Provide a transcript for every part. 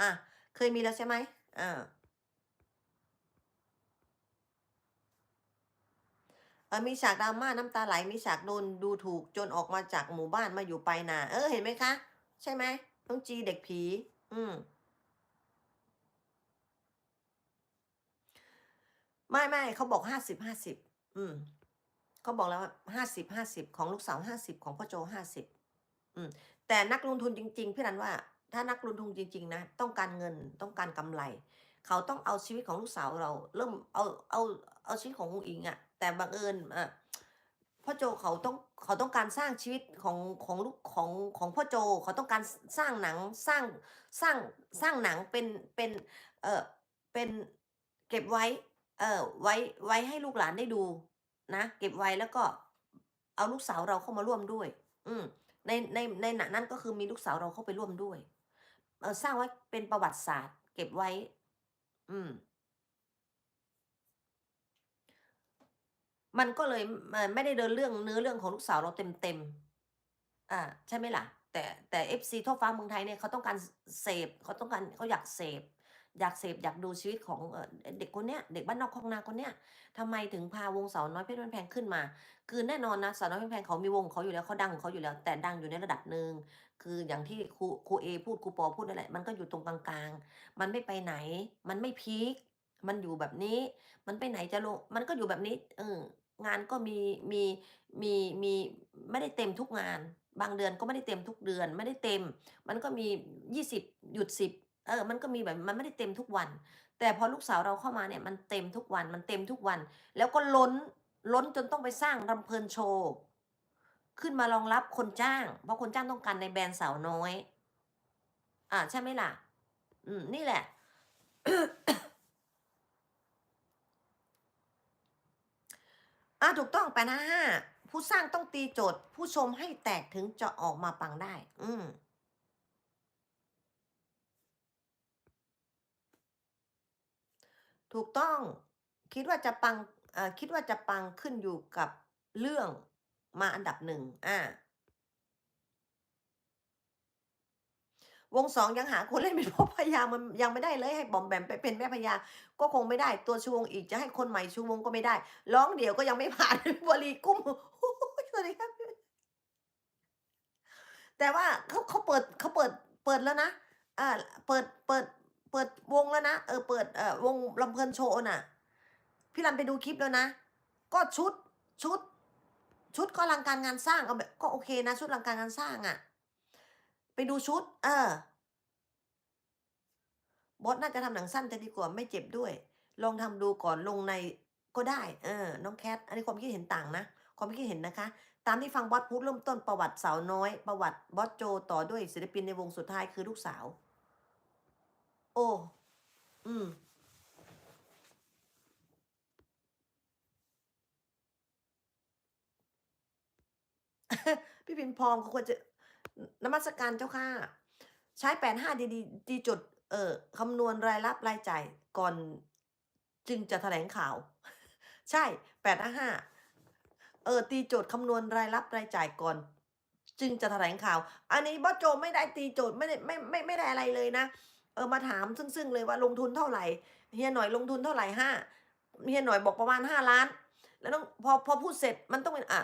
อะ เคยมีแล้วใช่ไหมอ่าเออมีฉากดราม่าน้ำตาไหล มีฉากโดนดูถูกจนออกมาจากหมู่บ้านมาอยู่ไปนาเออ เห็นไหมคะ ใช่ไหมน้องจีเด็กผี อืมไม่ไม่เขาบอกห้าสิบห้าสิบอืมเขาบอกแล้วห้าสิบห้าสิบของลูกสาวห้าสิบของพ่อโจห้าสิบอืมแต่นักลงทุนจริง ๆ พี่รันว่า ถ้านักลงทุนจริง ๆ นะ ต้องการเงินต้องการกำไร เขาต้องเอาชีวิตของลูกสาวเรา เริ่มเอาเอาเอาชีวิตของคุณอิงอะแต่บังเอิญอะพ่อโจเขาต้องเขาต้องการสร้างชีวิตของของลูกของของพ่อโจเขาต้องการสร้างหนังสร้างสร้างสร้างหนังเป็นเป็นเออเป็นเก็บไว้เออไว้ไว้ให้ลูกหลานได้ดูนะ เก็บไว้แล้วก็เอาลูกสาวเราเข้ามาร่วมด้วย อืมในในในหนังนั้นก็คือมีลูกสาวเราเข้าไปร่วมด้วย เออสร้างไว้เป็นประวัติศาสตร์ เก็บไว้ อืม มันก็เลยไม่ได้เดินเรื่องเนื้อเรื่องของลูกสาวเราเต็มๆอ่า ใช่ไหมล่ะ แต่แต่เอฟซีทั่วฟ้าเมืองไทยเนี่ยเขาต้องการเสพเขาต้องการเขาอยากเสพ อยากเสพอยากดูชีวิตของเด็กคนเนี้ยเด็กบ้านนอกคลองนาคนเนี้ยทำไมถึงพาวงสาวน้อยเพชรบ้านแพงขึ้นมา คือแน่นอนนะสาวน้อยเพชรบ้านแพงเขามีวงเขาอยู่แล้วเขาดังของเขาอยู่แล้ว แต่ดังอยู่ในระดับหนึ่งคืออย่างที่ครูครูเอพูดครูปอพูดนั่นแหละมันก็อยู่ตรงกลางๆ มันไม่ไปไหน มันไม่พีคมันอยู่แบบนี้ มันไปไหนจะลงมันก็อยู่แบบนี้ เอองานก็มีมีมีมีไม่ได้เต็มทุกงาน บางเดือนก็ไม่ได้เต็มทุกเดือน ไม่ได้เต็ม มันก็มียี่สิบหยุดสิบ เออ มันก็มีแบบมันไม่ได้เต็มทุกวัน แต่พอลูกสาวเราเข้ามาเนี่ยมันเต็มทุกวัน มันเต็มทุกวัน แล้วก็ล้น ล้นจนต้องไปสร้างรำเพลินโชว์ขึ้นมารองรับคนจ้าง เพราะคนจ้างต้องการในแบรนด์สาวน้อย อ่าใช่ไหมล่ะ อืม นี่แหละ อ่าถูกต้องแปดห้าห้าผู้สร้างต้องตีโจทย์ ผู้ชมให้แตกถึงจะออกมาปังได้ อืม ถูกต้องคิดว่าจะปังคิดว่าจะปังขึ้นอยู่กับเรื่องมาอันดับหนึ่งอ่าวงสองยังหาคนเล่นเป็นพ่อพญามันยังไม่ได้เลยให้บอมแบมไปเป็นแม่พญาก็คงไม่ได้ตัวชูวงอีกจะให้คนใหม่ชูวงก็ไม่ได้ ร้องเดี่ยวก็ยังไม่ผ่านบรีกุ้มสวัสดีครับแต่ว่าเขาเขาเปิดเขาเปิดเปิดแล้วนะอ่าเปิดเปิด เปิดวงแล้วนะ เออเปิดเอ่อวงลำเพลินโชว์น่ะ พี่รันไปดูคลิปแล้วนะ ก็ชุดชุด ชุดก็อลังการงานสร้างเอาแบบก็โอเคนะ ชุดอลังการงานสร้างอะ่ะ ไปดูชุด เออบอสน่าจะทำหนังสั้นจะดีกว่าไม่เจ็บด้วย ลองทำดูก่อนลงในก็ได้ เออ น้องแคท อันนี้ความคิดเห็นต่างนะ ความคิดเห็นนะคะ ตามที่ฟังบอสพูดเริ่มต้นประวัติสาวน้อย ประวัติบอสโจต่อด้วยศิลปินในวงสุดท้ายคือลูกสาว โอ้อืม พี่พิมพ์พองเขาควรจะนมัสการเจ้าค่ะ ใช้แปดห้าดีดีดีจุด เอ่อคำนวณรายรับรายจ่ายก่อนจึงจะแถลงข่าว ใช่แปดห้าเออตีโจทย์คำนวณรายรับรายจ่ายก่อน จึงจะแถลงข่าว อันนี้บอสโจไม่ได้ตีโจทย์ไม่ได้ไม่ไม่ไม่ได้อะไรเลยนะ เออมาถามซึ่งๆเลยว่าลงทุนเท่าไหร่เฮียหน่อยลงทุนเท่าไหร่ห้าเฮียหน่อยบอกประมาณห้าล้าน แล้วต้องพอพอพูดเสร็จมันต้องเป็นอะ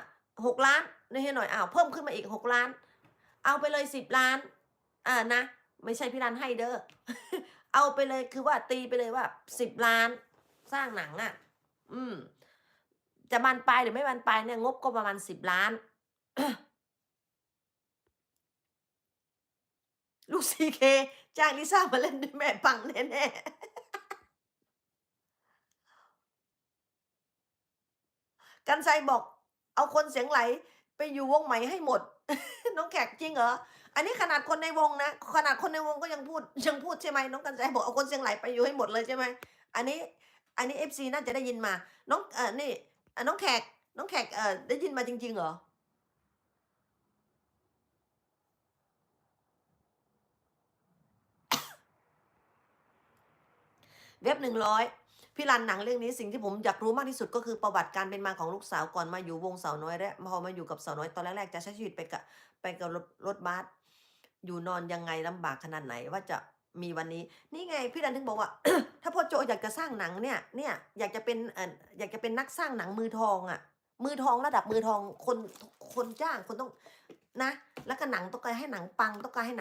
หกล้านเฮียหน่อยอ้าวเพิ่มขึ้นมาอีกหกล้าน เอาไปเลยสิบล้านอ่านะไม่ใช่พี่รันให้เด้อเอาไปเลยคือว่าตีไปเลยว่าสิบล้าน สร้างหนังอะ่ะ อืม จะบานปลายหรือไม่บานปลายเนี่ยงบก็ประมาณสิบล้าน ลูกซีเค จ้างลิซ่ามาเล่นด้วยแม่ปังแน่ๆกันไซบอก เอาคนเสียงไหลไปอยู่วงใหม่ให้หมด น้องแขกจริงเหรอ อันนี้ขนาดคนในวงนะ ขนาดคนในวงก็ยังพูดยังพูดใช่ไหมน้องกันไซบอกเอาคนเสียงไหลไปอยู่ให้หมดเลยใช่ไหมอันนี้ อันนี้เอฟซีน่าจะได้ยินมา น้องเออนี่น้องแขกน้องแขกเออได้ยินมาจริงๆเหรอ เว็บหนึ่งร้อยพี่รันหนังเรื่องนี้สิ่งที่ผมอยากรู้มากที่สุดก็คือประวัติการเป็นมาของลูกสาวก่อนมาอยู่วงสาวน้อยและพอมาอยู่กับสาวน้อยตอนแรกๆจะใช้ชีวิตไปกับไปกับรถรถบัสอยู่นอนยังไงลำบากขนาดไหนว่าจะมีวันนี้ นี่ไงพี่รันถึงบอกว่า ถ้าพ่อโจอยากจะสร้างหนังเนี่ยเนี่ยอยากจะเป็นเอออยากจะเป็นนักสร้างหนังมือทองอะ่ะ มือทองระดับมือทองคนคนจ้างคนต้องนะ แล้วก็หนังต้องการให้หนังปังต้องการให้หนัง